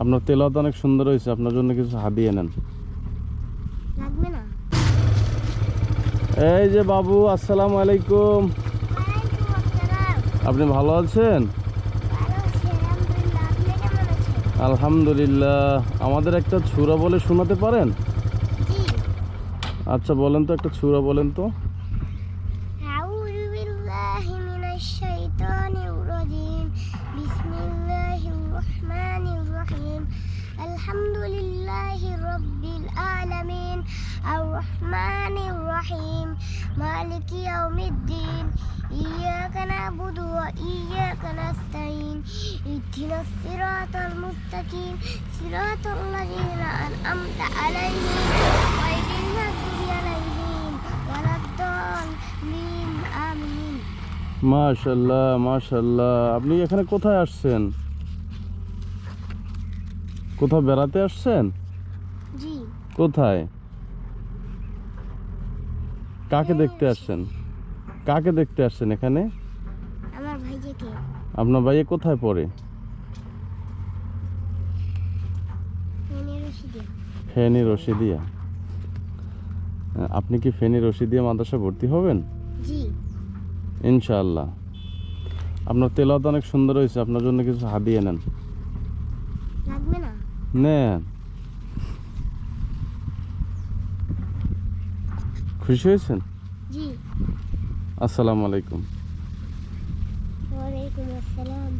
আপনার তেলাওয়াত অনেক সুন্দর হয়েছে আপনার জন্য কিছু হাদিয়ে নেন। এই যে বাবু আসসালামু আলাইকুম। আপনি ভালো আছেন? আলহামদুলিল্লাহ। আমাদের একটা ছুরা বলে শোনাতে পারেন? আচ্ছা বলেন তো একটা ছুরা বলেন তো। لله رب العالمين الرحمن الرحيم مالك يوم الدين إياك نعبد وإياك نستعين اهدنا الصراط المستقيم صراط الذين أنعمت عليهم غير المغضوب عليهم ولا الضالين آمين মাশাল্লাহ মাশাল্লাহ আপনি এখানে কোথায় আসছেন কোথাও বেড়াতে আসছেন জি কোথায়? কাকে দেখতে আসছেন? কাকে দেখতে আসছেন এখানে? আমার আপনার ভাইয়ে কোথায় পড়ে? ফোনে রশিদে ফেনী রশিদিয়া। আপনি কি ফেনী রশিদিয়া মাদ্রাসা ভর্তি হবেন? জি। ইনশাআল্লাহ। আপনার তেলাওয়াত অনেক সুন্দর হয়েছে আপনার জন্য কিছু হাদিয়ে নেন। নেন। খুশি হয়েছেন? জি। আসসালামু আলাইকুম। ওয়ালাইকুম আসসালাম।